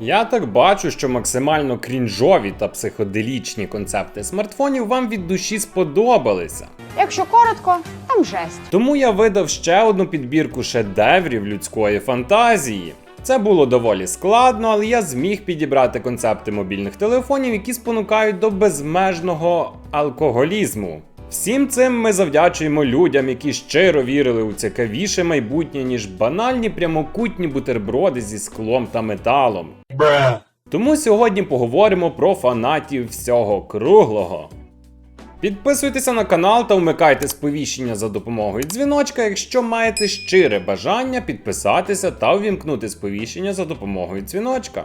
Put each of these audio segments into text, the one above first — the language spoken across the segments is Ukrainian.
Я так бачу, що максимально крінжові та психоделічні концепти смартфонів вам від душі сподобалися. Якщо коротко, там жесть. Тому я видав ще одну підбірку шедеврів людської фантазії. Це було доволі складно, але я зміг підібрати концепти мобільних телефонів, які спонукають до безмежного алкоголізму. Всім цим ми завдячуємо людям, які щиро вірили у цікавіше майбутнє, ніж банальні прямокутні бутерброди зі склом та металом. Тому сьогодні поговоримо про фанатів всього круглого. Підписуйтеся на канал та вмикайте сповіщення за допомогою дзвіночка, якщо маєте щире бажання підписатися та увімкнути сповіщення за допомогою дзвіночка.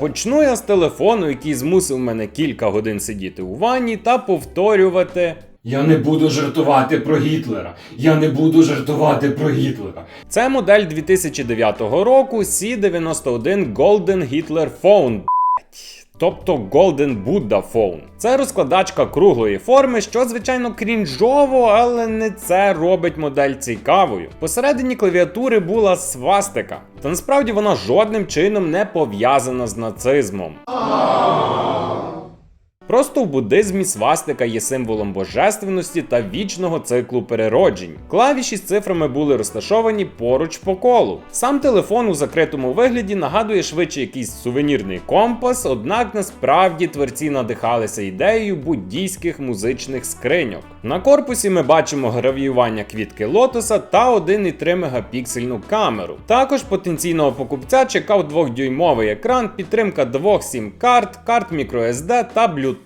Почну я з телефону, який змусив мене кілька годин сидіти у ванні та повторювати. Я не буду жартувати про Гітлера. Я не буду жартувати про Гітлера. Це модель 2009 року C91 Golden Hitler Phone. Тобто Golden Buddha Phone. Це розкладачка круглої форми, що звичайно крінжово, але не це робить модель цікавою. Посередині клавіатури була свастика, та насправді вона жодним чином не пов'язана з нацизмом. Просто в буддизмі свастика є символом божественності та вічного циклу перероджень. Клавіші з цифрами були розташовані поруч по колу. Сам телефон у закритому вигляді нагадує швидше якийсь сувенірний компас, однак насправді творці надихалися ідеєю буддійських музичних скриньок. На корпусі ми бачимо гравіювання квітки лотоса та 1,3 мегапіксельну камеру. Також потенційного покупця чекав 2-дюймовий екран, підтримка двох сім-карт, карт microSD та Bluetooth.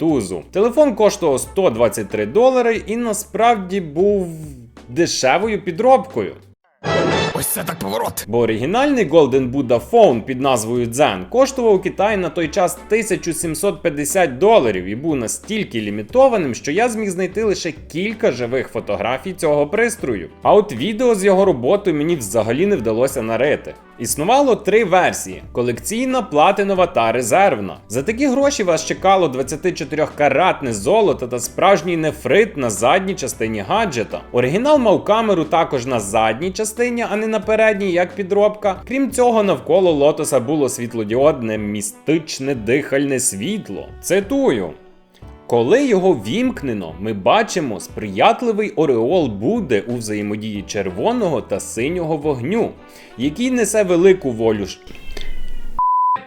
Телефон коштував 123 долари і насправді був дешевою підробкою. Ось це так поворот. Бо оригінальний Golden Buddha Phone під назвою Zen коштував у Китаї на той час 1750 доларів і був настільки лімітованим, що я зміг знайти лише кілька живих фотографій цього пристрою. А от відео з його роботою мені взагалі не вдалося нарити. Існувало три версії: колекційна, платинова та резервна. За такі гроші вас чекало 24-каратне золото та справжній нефрит на задній частині гаджета. Оригінал мав камеру також на задній частині, а не на передній, як підробка. Крім цього, навколо лотоса було світлодіодне містичне дихальне світло. Цитую. Коли його вімкнено, ми бачимо сприятливий ореол Будди у взаємодії червоного та синього вогню, який несе велику волю.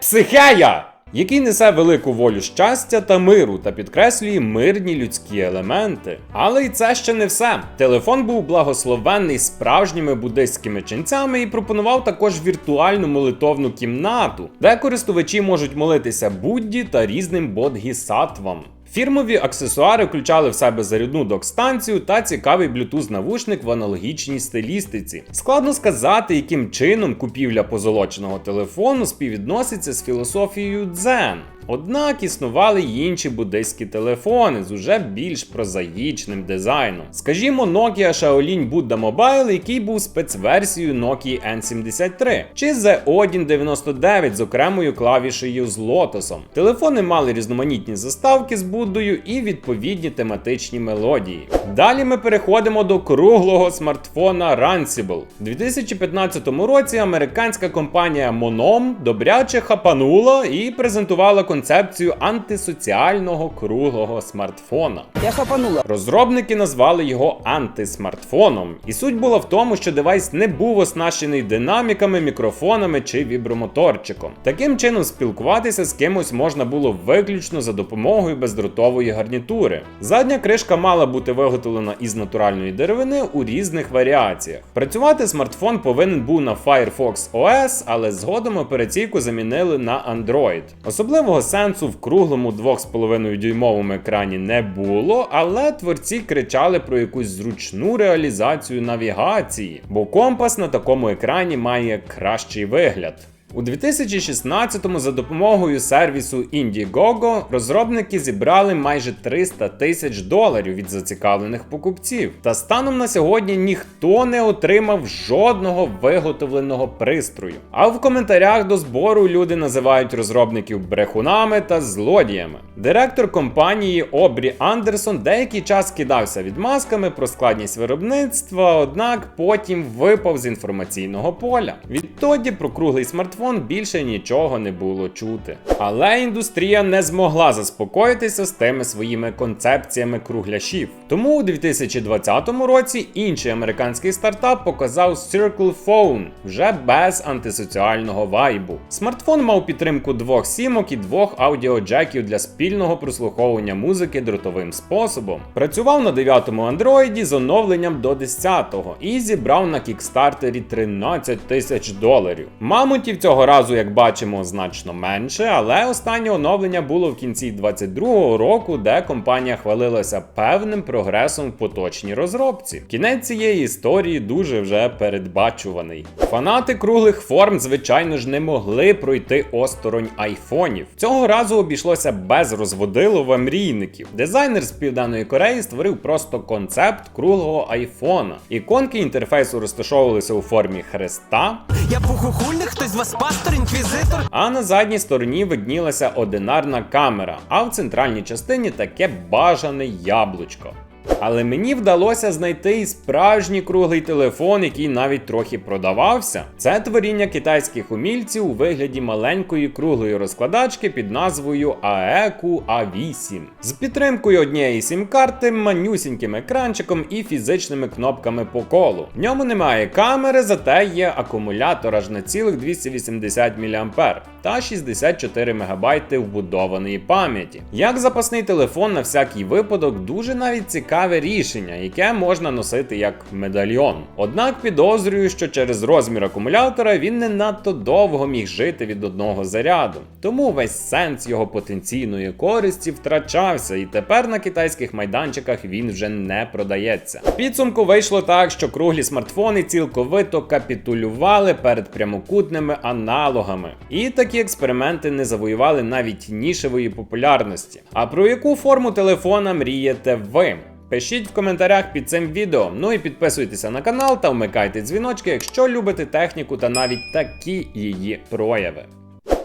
Психея! Який несе велику волю щастя та миру та підкреслює мирні людські елементи. Але й це ще не все. Телефон був благословенний справжніми буддистськими ченцями і пропонував також віртуальну молитовну кімнату, де користувачі можуть молитися Будді та різним бодгісаттвам. Фірмові аксесуари включали в себе зарядну док-станцію та цікавий блютуз-навушник в аналогічній стилістиці. Складно сказати, яким чином купівля позолоченого телефону співвідноситься з філософією дзен. Однак існували й інші буддийські телефони з уже більш прозаїчним дизайном. Скажімо, Nokia Shaolin Buddha Mobile, який був спецверсією Nokia N73, чи The Odin 99 з окремою клавішею з лотосом. Телефони мали різноманітні заставки з Буддою і відповідні тематичні мелодії. Далі ми переходимо до круглого смартфона Runcible. У 2015 році американська компанія Monom добряче хапанула і презентувала концепцію антисоціального круглого смартфона. Я хапанула. Розробники назвали його антисмартфоном, і суть була в тому, що девайс не був оснащений динаміками, мікрофонами чи вібромоторчиком. Таким чином, спілкуватися з кимось можна було виключно за допомогою бездротової гарнітури. Задня кришка мала бути виготовлена із натуральної деревини у різних варіаціях. Працювати смартфон повинен був на Firefox OS, але згодом операційку замінили на Android. Особливого сенсу в круглому 2,5 дюймовому екрані не було, але творці кричали про якусь зручну реалізацію навігації, бо компас на такому екрані має кращий вигляд. У 2016-му за допомогою сервісу Indiegogo розробники зібрали майже 300 тисяч доларів від зацікавлених покупців. Та станом на сьогодні ніхто не отримав жодного виготовленого пристрою. А в коментарях до збору люди називають розробників брехунами та злодіями. Директор компанії Обрі Андерсон деякий час кидався відмазками про складність виробництва, однак потім випав з інформаційного поля. Відтоді про круглий смартфон смартфон більше нічого не було чути. Але індустрія не змогла заспокоїтися з тими своїми концепціями кругляшів. Тому у 2020 році інший американський стартап показав Circle Phone вже без антисоціального вайбу. Смартфон мав підтримку двох сімок і двох аудіоджеків для спільного прослуховування музики дротовим способом. Працював на 9-му андроїді з оновленням до 10-го і зібрав на кікстартері 13 тисяч доларів. Мамонтів цього разу, як бачимо, значно менше, але останнє оновлення було в кінці 22-го року, де компанія хвалилася певним прогресом в поточній розробці. Кінець цієї історії дуже вже передбачуваний. Фанати круглих форм, звичайно ж, не могли пройти осторонь айфонів. Цього разу обійшлося без розводилова мрійників. Дизайнер з південної Кореї створив просто концепт круглого айфона. Іконки інтерфейсу розташовувалися у формі хреста, Я богохульник, хтось з вас пастор, інквізитор. а на задній стороні виднілася одинарна камера, а в центральній частині таке бажане яблучко. Але мені вдалося знайти і справжній круглий телефон, який навіть трохи продавався. Це творіння китайських умільців у вигляді маленької круглої розкладачки під назвою AEQ A8 з підтримкою однієї сім-карти, манюсіньким екранчиком і фізичними кнопками по колу. В ньому немає камери, зате є акумулятор аж на цілих 280 мА та 64 МБ вбудованої пам'яті. Як запасний телефон на всякий випадок, дуже навіть цікаве рішення, яке можна носити як медальйон. Однак підозрюю, що через розмір акумулятора він не надто довго міг жити від одного заряду. Тому весь сенс його потенційної користі втрачався, і тепер на китайських майданчиках він вже не продається. Підсумку вийшло так, що круглі смартфони цілковито капітулювали перед прямокутними аналогами. І такі експерименти не завоювали навіть нішевої популярності. А про яку форму телефона мрієте ви? Пишіть в коментарях під цим відео. Ну і підписуйтеся на канал та вмикайте дзвіночки, якщо любите техніку та навіть такі її прояви.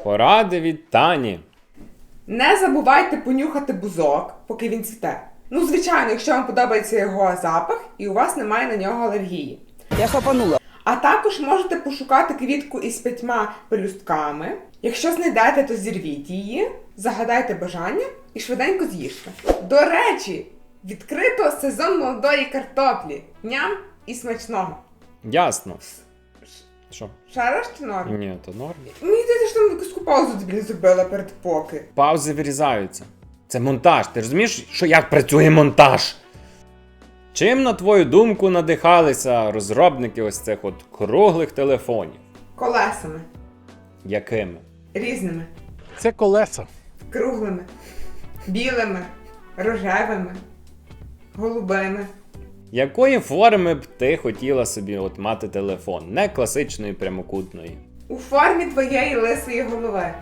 Поради від Тані. Не забувайте понюхати бузок, поки він цвіте. Ну, звичайно, якщо вам подобається його запах і у вас немає на нього алергії. Я хапанула. А також можете пошукати квітку із п'ятьма пелюстками. Якщо знайдете, то зірвіть її, загадайте бажання і швиденько з'їжте. До речі, відкрито сезон молодої картоплі. Ням і смачного. Ясно. Що? Шараш чи норм? Ні, то норм. Мені здається, що там якусь паузу тобі не зробила перед поки. Паузи вирізаються. Це монтаж. Ти розумієш, що як працює монтаж? Чим, на твою думку, надихалися розробники ось цих от круглих телефонів? Колесами. Якими? Різними. Це колеса. Круглими, білими, рожевими, голубими. Якої форми б ти хотіла собі от мати телефон? Не класичної прямокутної. У формі твоєї лисої голови.